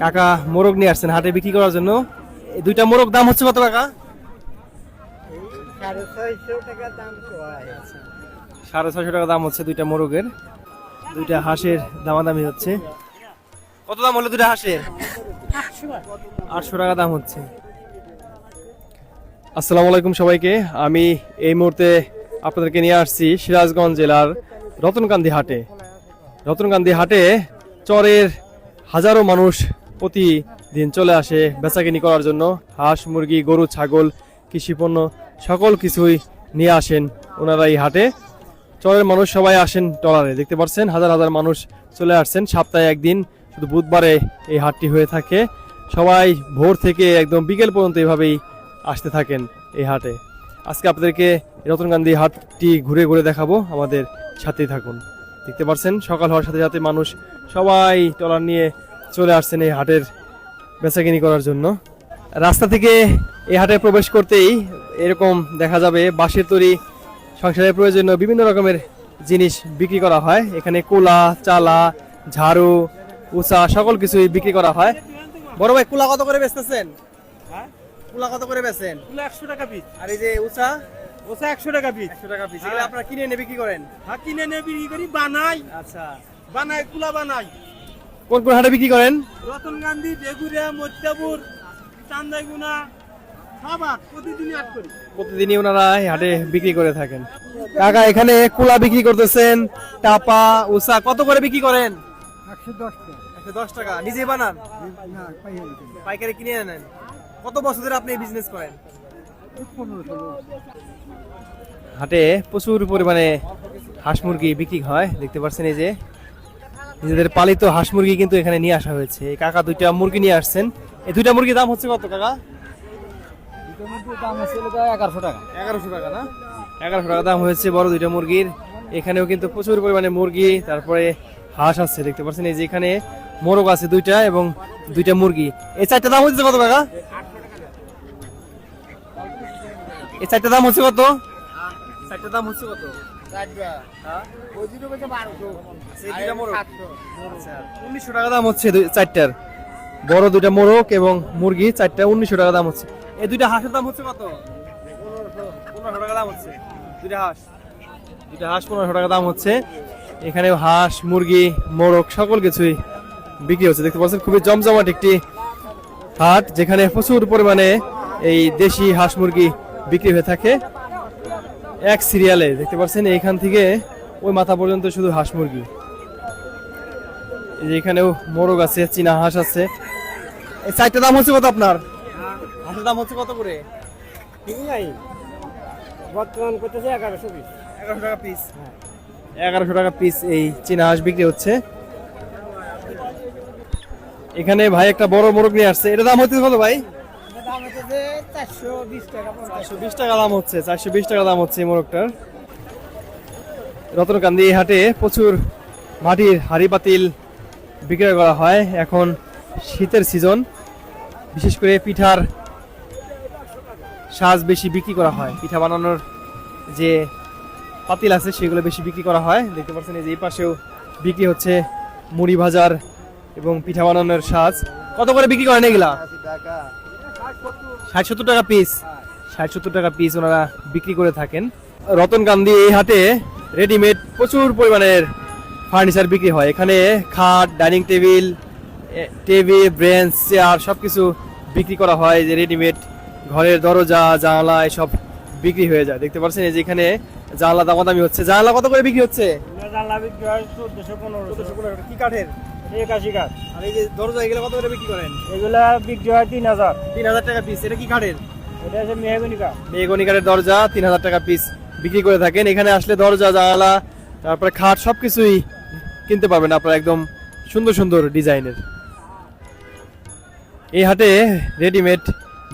কাকা মোরগ নিয়ে আসছেন হাটে বিক্রি করার জন্য। দুইটা মোরগ দাম হচ্ছে কত কাকা? টাকা সাড়ে ছয়শো টাকা দাম হচ্ছে দুইটা মোরগের। দুইটা হাঁসের দামাদামি হচ্ছে। কত দাম হলো দুইটা হাঁসের? আটশো টাকা দাম হচ্ছে। আসসালামু আলাইকুম সবাইকে। আমি এই মুহূর্তে আপনাদেরকে নিয়ে আসছি সিরাজগঞ্জ জেলার রতনকান্দি হাটে। রতনকান্দি হাটে চরের হাজারো মানুষ প্রতিদিন চলে আসে বেচাকিনি করার জন্য। হাঁস, মুরগি, গরু, ছাগল কৃষিপণ্য সকল কিছুই নিয়ে আসেন ওনারা এই হাটে। চরের মানুষ সবাই আসেন টলারে, দেখতে পাচ্ছেন হাজার হাজার মানুষ চলে আসছেন। সপ্তাহে একদিন শুধু বুধবারে এই হাটটি হয়ে থাকে। সবাই ভোর থেকে একদম বিকেল পর্যন্ত এভাবেই আসতে থাকেন এই হাটে। আজকে আপনাদেরকে রতনগান্ধী হাটটি ঘুরে ঘুরে দেখাবো। আমাদের সাথেই থাকুন। দেখতে পাচ্ছেন সকাল হওয়ার সাথে সাথে মানুষ সবাই টলার নিয়ে চলে আসছেন এই হাটের বেচাকিনি করার জন্য। রাস্তা থেকে এই হাটে প্রবেশ করতেই এরকম দেখা যাবে বাঁশের তৈরি সংসারের প্রয়োজনীয় বিভিন্ন রকমের জিনিস বিক্রি করা হয়। এখানে কোলা চালা ঝাড়ু উচা সকল কিছুই বিক্রি করা হয়। বড় ভাই কুলা কত করে বেচতেছেন? কুলা কত করে বেচেন? একশো টাকা পিস। আর এই যে উচা? ওসা একশো টাকা পিস। একশো টাকা পিস। আপনারা কিনে এনে বিক্রি করেন? হ্যাঁ কিনে নিয়ে বিক্রি করি বানাই। আচ্ছা। বানাই কুলা বানাই। কোন কোন হাটে বিক্রি করেন? রতন গান্ধী বেগুড়িয়া মধ্যাপুর চান্দাইগুনা প্রতিদিনই আট করি। প্রতিদিনই ওনারা হাটে বিক্রি করে থাকেন। কাকা এখানে কুলা বিক্রি করতেছেন টাপা উষা কত করে বিক্রি করেন? একশো দশ টাকা। একশো দশ টাকা। নিজে বানান? পাইকারি কিনে। আনেন? কত বছর ধরে আপনি বিজনেস করেন? হাটে প্রচুর পরিমাণে হাঁস মুরগি বিক্রি হয়। দেখতে পাচ্ছেন এই যে নিজেদের পালিত হাঁস মুরগি কিন্তু এখানে নিয়ে আসা হয়েছে। এই কাকা দুইটা মুরগি নিয়ে আসছেন। এই দুইটা মুরগির দাম হচ্ছে কত কাকা? এগারোশো টাকা। এগারোশো টাকা না? এগারোশো টাকা দাম হয়েছে বড় দুইটা মুরগির। এখানেও কিন্তু প্রচুর পরিমাণে মুরগি তারপরে হাঁস আছে দেখতে পাচ্ছেন এই যে এখানে মোরগ আছে দুইটা এবং দুইটা মুরগি। এই চারটা দাম হচ্ছে কত টাকা এই চারটা দাম হচ্ছে কত? চারটা দাম হচ্ছে কত? হ্যাঁ? আচ্ছা, উনিশশো টাকা দাম হচ্ছে চারটার। বড় দুইটা মোরগ এবং মুরগি চারটা উনিশশো টাকা দাম হচ্ছে। এই দুইটা হাঁসের দাম হচ্ছে কত? পনেরোশো। টাকা দাম হচ্ছে। দুইটা হাঁস। দুইটা হাঁস পনেরোশো টাকা দাম হচ্ছে। এখানে হাঁস মুরগি মোরগ সকল কিছুই বিক্রি হচ্ছে। দেখতে পাচ্ছেন খুবই জমজমাট একটি হাট যেখানে প্রচুর পরিমাণে এই দেশি হাঁস মুরগি বিক্রি হয়ে থাকে। এক সিরিয়ালে দেখতে পাচ্ছেন এইখান থেকে ওই মাথা পর্যন্ত শুধু হাঁস মুরগি। এই যে এখানেও মোরগ আছে চীনা হাঁস আছে। এই চারটা দাম হচ্ছে কত আপনার? হাঁসের দাম হচ্ছে কত করে? ঠিক নাই। বর্তমান করতেছে এগারোশো পিস। এগারোশো টাকা পিস এগারোশো টাকা পিস এই চীনা হাঁস বিক্রি হচ্ছে। এখানে ভাই একটা বড় মোরগ নিয়ে আসছে। এটা দাম হচ্ছে কত ভাই? চারশো বিশ টাকা দাম হচ্ছে চারশো বিশ টাকা দাম হচ্ছে এই মোরগটার। রতনকান্দি হাটে প্রচুর মাটির হাড়ি পাতিল বিক্রয় করা হয় এখন শীতের সিজন। বিশেষ করে পিঠার সাজ বেশি বিক্রি করা হয়। পিঠা বানানোর যে পাতিল আছে সেগুলো বেশি বিক্রি করা হয়। দেখতে পাচ্ছেন এই যে এই পাশেও বিক্রি হচ্ছে মুড়ি ভাজার এবং পিঠা বানানোর সাজ। কত করে বিক্রি করেন এগুলা? টাকা। ষাট সত্তর টাকা পিস ষাট সত্তর টাকা পিস ওনারা বিক্রি করে থাকেন। রতনকান্দি এই হাটে রেডিমেড প্রচুর পরিমাণের ফার্নিচার বিক্রি হয়। এখানে খাট dining table table bench chair সব কিছু বিক্রি করা হয় যে রেডিমেড ঘরের দরজা জানলা এসব বিক্রি হয়ে যায়। দেখতে পাচ্ছেন এই যে এখানে জানলা দামাদামি হচ্ছে। জানলা কত করে বিক্রি হচ্ছে? জানলা বিক্রি হয় চোদ্দশো পনেরোশো। কি কাঠের? একাশি গাছ। আর এই যে দরজা এগুলো কত করে বিক্রি করেন? এগুলা বিক্রি হয় তিন হাজার। তিন হাজার টাকা পিস এটা কি কাঠের? এটা হচ্ছে মেহগুনি কাঠের দরজা তিন হাজার টাকা পিস বিক্রি করে থাকেন। এখানে আসলে দরজা জানালা তারপরে খাট সবকিছুই কিনতে পারবেন আপনারা একদম সুন্দর সুন্দর ডিজাইনের। এই হাটে রেডিমেড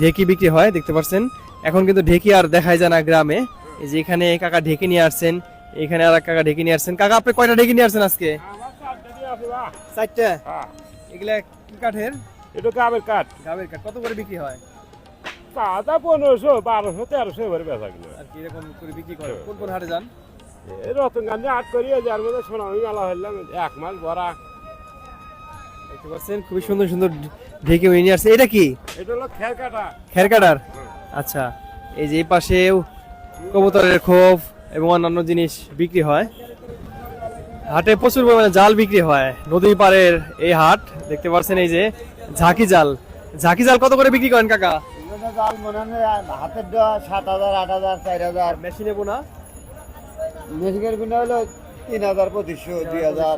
ঢেকি বিক্রি হয় দেখতে পাচ্ছেন। এখন কিন্তু ঢেকি আর দেখাই যায় না গ্রামে। এই যে এখানে কাকা ঢেকি নিয়ে আসছেন এখানে আর কাকা ঢেকি নিয়ে আসছেন। কাকা আপনি কয়টা ঢেকি নিয়ে আসছেন আজকে? চারটা। এগুলা কি কাঠের? এটা কাবের কাঠ। গাবের কাঠ। কত করে বিক্রি হয়? কাদা পনেরোশো বারোশো তেরোশো এবারে বেচা কিলো। আর কি এরকম করে বিক্রি করে? কোন কোন হাটে যান? এই আট করি যার মধ্যে সোনামি মেলা হইলাম এক মাস ভরা। দেখতে পাচ্ছেন খুবই সুন্দর সুন্দর ঢেকে নিয়ে আসছে। এটা কি? এটা হলো খের কাটা খের কাটার আচ্ছা এই যে এই পাশেও কবুতরের খোপ এবং অন্যান্য জিনিস বিক্রি হয়। হাটে প্রচুর পরিমাণে জাল বিক্রি হয়। নদী পাড়ের এই হাট দেখতে পাচ্ছেন এই যে ঝাঁকি জাল। ঝাঁকি জাল কত করে বিক্রি করেন কাকা? জাল মনে হয় হাতের সাত হাজার আট হাজার চার হাজার। মেশিনে বোনা? মেশিনের হলো তিন হাজার পঁচিশশো দুই হাজার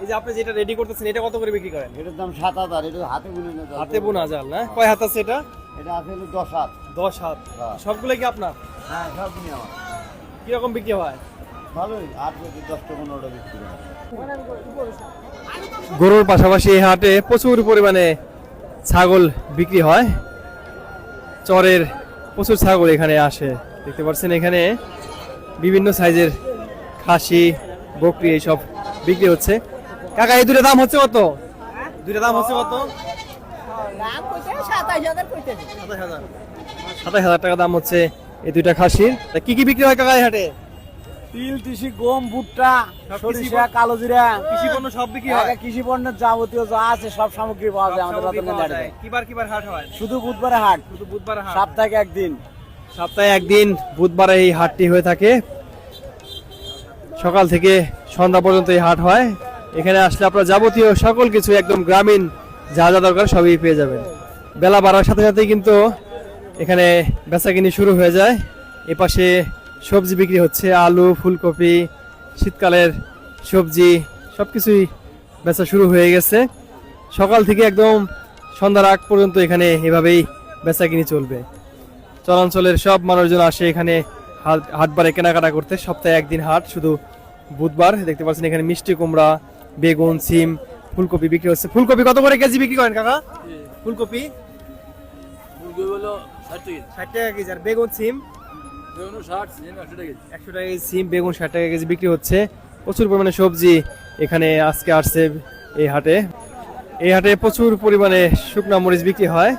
এই যে আপনি যেটা রেডি করতেছেন এটা কত করে বিক্রি করেন? এটার দাম সাত হাজার এটা হাতে হাতে বোনা জাল না? কয় হাত আছে এটা? এটা আছে হলো দশ হাত। দশ হাত। হ্যাঁ। সবগুলো কি আপনার? হ্যাঁ আমার। কীরকম বিক্রি হয়? ভালোই আট দশটা পনেরোটা বিক্রি গরুর পাশাপাশি এই হাটে প্রচুর পরিমাণে ছাগল বিক্রি হয়। চরের প্রচুর ছাগল এখানে আসে। দেখতে পাচ্ছেন এখানে বিভিন্ন সাইজের খাসি বকরি এইসব বিক্রি হচ্ছে। কাকা এই দুটো দাম হচ্ছে কত? দুটো দাম হচ্ছে কত? সাতাশ হাজার টাকা দাম হচ্ছে এই দুইটা খাসির। তা কি কি বিক্রি হয় কাকা এই হাটে? তিল তিসি গম ভুট্টা সরিষা কালো জিরা। কৃষি পণ্য সব বিক্রি হয়? কৃষি পণ্যের যাবতীয় যা আছে সব সামগ্রী পাওয়া যায় আমাদের সামগ্রী রতন কিবার কিবার হাট হয়? শুধু বুধবারে হাট। শুধু বুধবার হাট। সপ্তাহে একদিন। সপ্তাহে একদিন বুধবারে এই হাটটি হয়ে থাকে। সকাল থেকে সন্ধ্যা পর্যন্ত এই হাট হয়। এখানে আসলে আপনার যাবতীয় সকল কিছু একদম গ্রামীণ যা যা দরকার সবই পেয়ে যাবেন। বেলা বাড়ার সাথে সাথেই কিন্তু এখানে বেচাকিনি শুরু হয়ে যায়। এপাশে সবজি বিক্রি হচ্ছে আলু ফুলকপি শীতকালের সবজি সব কিছুই বেচা শুরু হয়ে গেছে। সকাল থেকে একদম সন্ধ্যার আগ পর্যন্ত এখানে এভাবেই বেচাকিনি চলবে। চলাঞ্চলের সব মানুষজন আসে এখানে হাট- হাটবারে কেনাকাটা করতে। সপ্তাহে একদিন হাট শুধু বুধবার। দেখতে পাচ্ছেন এখানে মিষ্টি কুমড়া বেগুন সিম ফুলকপি বিক্রি হচ্ছে। ফুলকপি কত করে কেজি বিক্রি করেন কাকা? ফুলকপি? ষাট টাকা কেজি। আর বেগুন সিম? একশো টাকা কেজি। সিম বেগুন ষাট টাকা কেজি বিক্রি হচ্ছে। প্রচুর পরিমাণে সবজি এখানে আজকে আসছে এই হাটে। এই হাটে প্রচুর পরিমাণে শুকনা মরিচ বিক্রি হয়।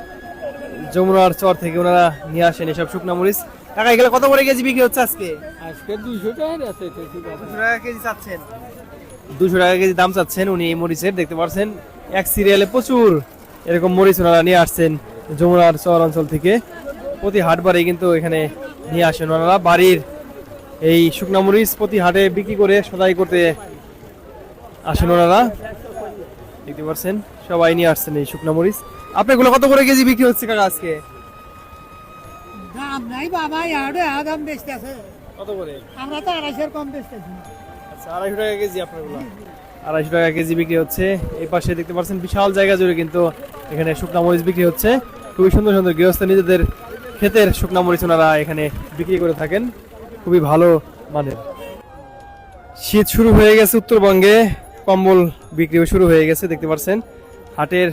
যমুনার চর থেকে ওনারা নিয়ে আসেন এসব শুকনা মরিচ। টাকা এগুলো কত করে কেজি বিক্রি হচ্ছে আজকে? আজকে দুইশো টাকা আছে দুশো টাকা কেজি চাচ্ছেন। দুশো টাকা কেজি দাম চাচ্ছেন উনি এই মরিচের দেখতে পাচ্ছেন এক সিরিয়ালে প্রচুর এরকম মরিচ ওনারা নিয়ে আসছেন যমুনার চর অঞ্চল থেকে। প্রতি হাটবারে কিন্তু এখানে নিয়ে আসেন ওনারা। বাড়ির এই শুকনা মরিচ প্রতি হাটে বিক্রি করে সদাই করতে আসেন ওনারা। দেখতে পাচ্ছেন সবাই নিয়ে আসছেন এই শুকনা মরিচ। আপনাগুলো কত করে কেজি বিক্রি হচ্ছে কাকা আজকে? দাম নাই বাবা ইয়ারে বেচতেছে কত করে? আমরা তো আড়াইশোর কম বেচতেছি আচ্ছা আড়াইশো টাকা কেজি আপনারগুলো আড়াইশো টাকা কেজি বিক্রি হচ্ছে। এই পাশে দেখতে পাচ্ছেন বিশাল জায়গা জুড়ে কিন্তু এখানে শুকনা মরিচ বিক্রি হচ্ছে। খুবই সুন্দর সুন্দর গৃহস্থ নিজেদের ক্ষেতের শুকনা মরিচ ওনারা এখানে বিক্রি করে থাকেন। খুবই ভালো মানের। শীত শুরু হয়ে গেছে উত্তরবঙ্গে। কম্বল বিক্রি শুরু হয়ে গেছে দেখতে পাচ্ছেন। হাটের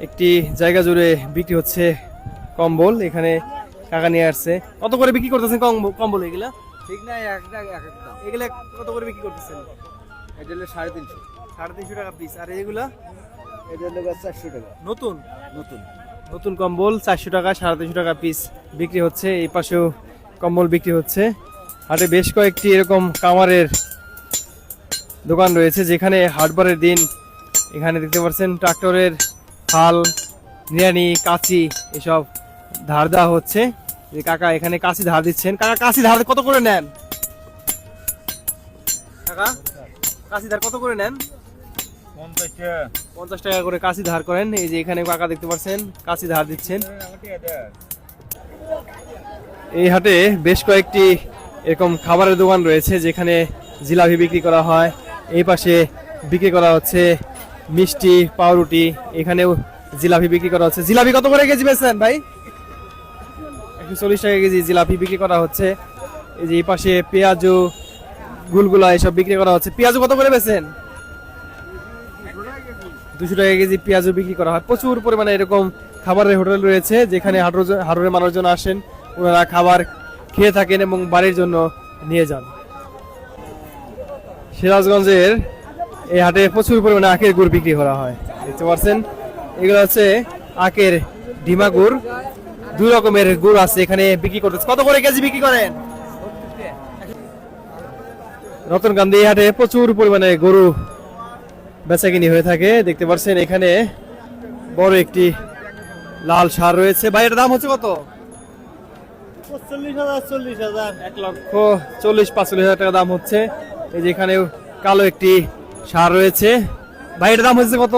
একটি জায়গা জুড়ে বিক্রি হচ্ছে কম্বল এখানে কাকা নিয়ে আসছে। কত করে বিক্রি করতেছেন কম্ব- কম্বল এগুলা? ঠিক নাই একটা এক এক এগুলা কত করে বিক্রি করতেছেন? এটা হলো সাড়ে তিনশো। সাড়ে তিনশো টাকা পিস আর এগুলা? এটা হলো চারশো টাকা। নতুন? নতুন। নতুন কম্বল, চারশো টাকা, সাড়ে তিনশো টাকা পিস বিক্রি হচ্ছে। এই পাশেও কম্বল বিক্রি হচ্ছে। হাটে বেশ কয়েকটি এরকম কামারের দোকান রয়েছে, যেখানে হাটবারের দিন এখানে দেখতে পাচ্ছেন ট্রাক্টরের হাল নিরানি কাঁচি এসব ধার দেওয়া হচ্ছে। এই কাকা এখানে কাঁচি ধার দিচ্ছেন। কাকা, কাঁচি ধার কত করে নেন? কাকা, কাঁচি ধার কত করে নেন? পঞ্চাশ টাকা করে কাঁচি ধার করেন। এই যে এখানে কাকা দেখতে পাচ্ছেন কাঁচি ধার দিচ্ছেন। এই হাটে বেশ কয়েকটি এরকম খাবারের দোকান রয়েছে যেখানে জিলাপি বিক্রি করা হয়। এই পাশে বিক্রি করা হচ্ছে মিষ্টি পাউরুটি এখানেও জিলাপি বিক্রি করা হচ্ছে। জিলাপি কত করে কেজি বেচছেন ভাই? একশো চল্লিশ টাকা কেজি জিলাপি বিক্রি করা হচ্ছে। এই যে এই পাশে পেঁয়াজু গুলগুলা এসব বিক্রি করা হচ্ছে। পেঁয়াজু কত করে বেচেন দুশো টাকা কেজি পেঁয়াজও বিক্রি করা হয়। প্রচুর পরিমাণে এরকম খাবারের হোটেল রয়েছে, যেখানে হাটুর হাটুরের মানুষজন আসেন, ওনারা খাবার খেয়ে থাকেন এবং বাড়ির জন্য নিয়ে যান। সিরাজগঞ্জের এই হাটে প্রচুর পরিমাণে আখের গুড় বিক্রি করা হয়, দেখতে পাচ্ছেন? এগুলো হচ্ছে আখের ডিমা গুড়। দুই রকমের গুড় আছে এখানে বিক্রি করতেছে। কত করে কেজি বিক্রি করেন? রতনকান্দি এই হাটে প্রচুর পরিমাণে গরু বেচাকিনি হয়ে থাকে। দেখতে পাচ্ছেন এখানে বড় একটি লাল সার রয়েছে। ভাই এটার দাম হচ্ছে কত? এক লক্ষ চল্লিশ পাঁচচল্লিশ হাজার টাকা দাম হচ্ছে। এই যে এখানে কালো একটি সার রয়েছে। ভাই দাম হচ্ছে কত?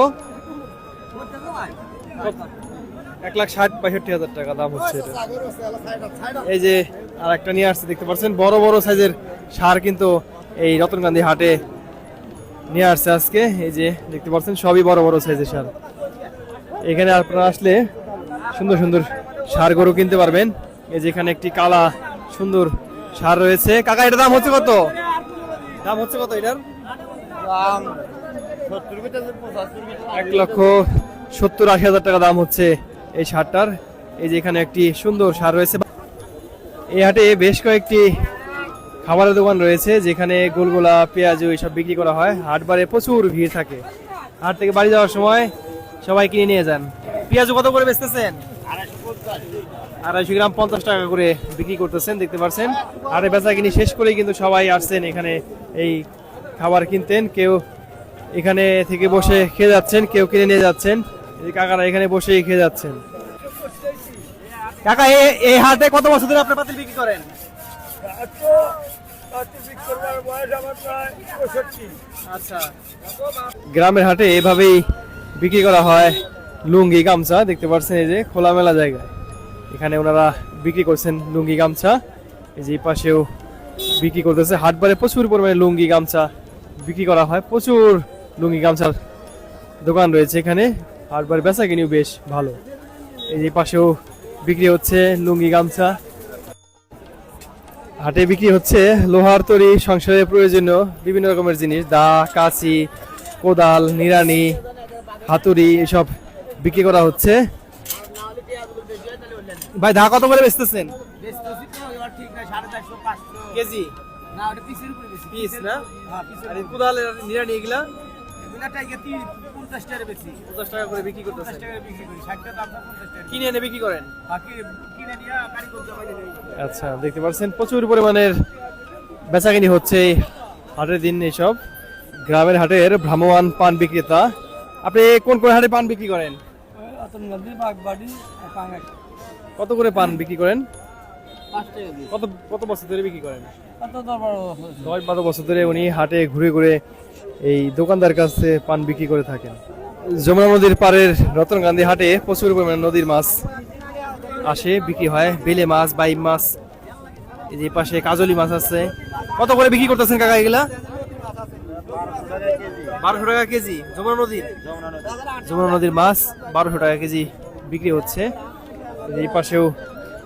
এক লাখ ষাট পঁয়ষট্টি হাজার টাকা দাম হচ্ছে এই যে আর একটা নিয়ে আসছে দেখতে পাচ্ছেন? বড় বড় সাইজের সার কিন্তু এই রতনকান্দি হাটে নিয়ে আসছে আজকে। এই যে দেখতে পাচ্ছেন সবই বড় বড় সাইজের সার। এখানে আপনারা আসলে সুন্দর সুন্দর সার গরু কিনতে পারবেন। এই যে এখানে একটি কালা সুন্দর সার রয়েছে। কাকা এটার দাম হচ্ছে কত? দাম হচ্ছে কত এটার? দাম এক লক্ষ সত্তর আশি হাজার টাকা দাম হচ্ছে এই সারটার। এই যে এখানে একটি সুন্দর সার রয়েছে। এই হাটে বেশ কয়েকটি খাবারের দোকান রয়েছে, যেখানে গোলগোলা, পেঁয়াজ এইসব বিক্রি করা হয়। হাটবারে প্রচুর ভিড় থাকে। হাট থেকে বাড়ি যাওয়ার সময় সবাই কিনে নিয়ে যান। পেঁয়াজ কত করে বেচতেছেন? আড়াইশো গ্রাম পঞ্চাশ টাকা করে বিক্রি করতেছেন, দেখতে পাচ্ছেন। আরে বেচা কিনি শেষ করেই কিন্তু সবাই আসছেন এখানে, এই খাবার কিনতেন। কেউ এখানে থেকে বসে খেয়ে যাচ্ছেন, কেউ কিনে নিয়ে যাচ্ছেন। এই কাকারা এখানে বসেই খেয়ে যাচ্ছেন। কাকা এই হাটে কত বছর ধরে আপনার পাতিল বিক্রি করেন? গ্রামের হাটে এভাবেই বিক্রি করা হয় লুঙ্গি, গামছা, দেখতে পাচ্ছেন এই যে খোলামেলা জায়গায়। এখানে ওনারা বিক্রি করছেন লুঙ্গি, গামছা। এই যে পাশেও বিক্রি করতেছে। হাটবারে প্রচুর পরিমাণে লুঙ্গি, গামছা বিক্রি করা হয়। প্রচুর লুঙ্গি, গামছার দোকান রয়েছে এখানে। হাটবার বেচা কিনিও বেশ ভালো। এই যে পাশেও বিক্রি হচ্ছে লুঙ্গি, গামছা। হাটে বিক্রি হচ্ছে লোহার তৈরি, সংসারে প্রয়োজনীয় বিভিন্ন রকমের জিনিস, দা, কাঁচি, কোদাল, নিড়ানি, হাতুড়ি, এসব বিক্রি করা হচ্ছে। ভাই, দা কত করে বেচতেছেন? কিনে এনে বিক্রি করেন? বাকি আচ্ছা দেখতে পাচ্ছেন, প্রচুর পরিমাণের বেচাকিনি হচ্ছে হাটের দিন এসব গ্রামের হাটের ভ্রাম্যমান পান বিক্রেতা। আপনি কোন কোন হাটে পান বিক্রি করেন? কত করে পান বিক্রি করেন? দশ বারো বছর ধরে উনি হাটে ঘুরে ঘুরে এই দোকানদার কাছে পান বিক্রি করে থাকেন। যমুনা নদীর পাড়ের রতনগান্ধী হাটে প্রচুর পরিমাণে নদীর মাছ আসে, বিক্রি হয়। বেলে মাছ, বাইম মাছ, এই যে পাশে কাজলি মাছ আছে। কত করে বিক্রি করতেছেন কাকা এগুলা? বারোশো টাকা কেজি, যমুনা নদীর? যমুনা নদীর মাছ, বারোশো টাকা কেজি বিক্রি হচ্ছে। এই পাশেও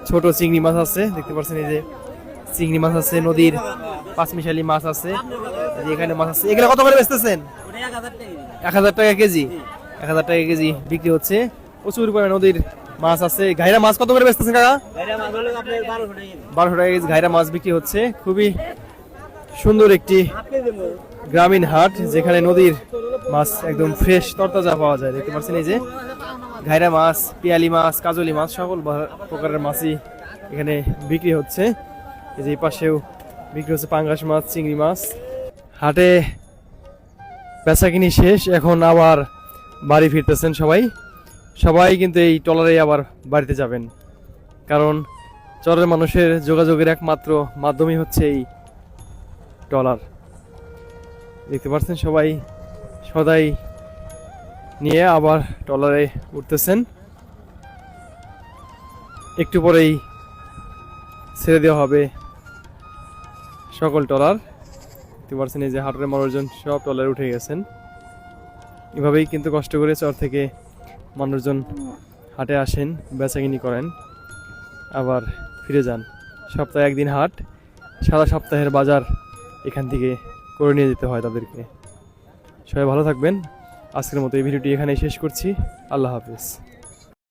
ছোট চিংড়ি মাছ আছে, দেখতে পাচ্ছেন এই যে চিংড়ি মাছ আছে, নদীর পাঁচমিশালি মাছ আছে এখানে মাছ আছে। এগুলো কত করে বেচতেছেন? এক হাজার টাকা কেজি। এক হাজার টাকা কেজি বিক্রি হচ্ছে। প্রচুর পরিমাণে নদীর মাছ আছে। ঘাইরা মাছ কত করে বেচতেছেন কাকা? বারোশো টাকা কেজি। ঘাইরা মাছ বিক্রি হচ্ছে। খুবই সুন্দর একটি গ্রামীণ হাট যেখানে নদীর মাছ একদম ফ্রেশ তরতাজা পাওয়া যায়। দেখতে পাচ্ছেন এই যে ঘাইরা মাছ পিয়ালি মাছ কাজলি মাছ সকল প্রকারের মাছই এখানে বিক্রি হচ্ছে। এই যে এই পাশেও বিক্রি হচ্ছে পাঙ্গাস মাছ চিংড়ি মাছ। হাটে বেচাকিনি শেষ এখন আবার বাড়ি ফিরতেছেন সবাই। সবাই কিন্তু এই ট্রলারে আবার বাড়িতে যাবেন। কারণ চরের মানুষের যোগাযোগের একমাত্র মাধ্যমই হচ্ছে এই ট্রলার। দেখতে পাচ্ছেন সবাই? সদাই নিয়ে আবার ট্রলারে উঠতেছেন। একটু পরেই ছেড়ে দেওয়া হবে সকল ট্রলার। দেখতে পাচ্ছেন এই যে হাটের মানুষজন সব ট্রলারে উঠে গেছেন। এভাবেই কিন্তু কষ্ট করে চর থেকে মানুষজন হাটে আসেন, বেচাকিনি করেন, আবার ফিরে যান। সপ্তাহে একদিন হাট, সারা সপ্তাহের বাজার এখান থেকে করে নিয়ে যেতে হয় তাদেরকে। সবাই ভালো থাকবেন। আজকের মতো এই ভিডিওটি এখানেই শেষ করছি। আল্লাহ হাফিজ।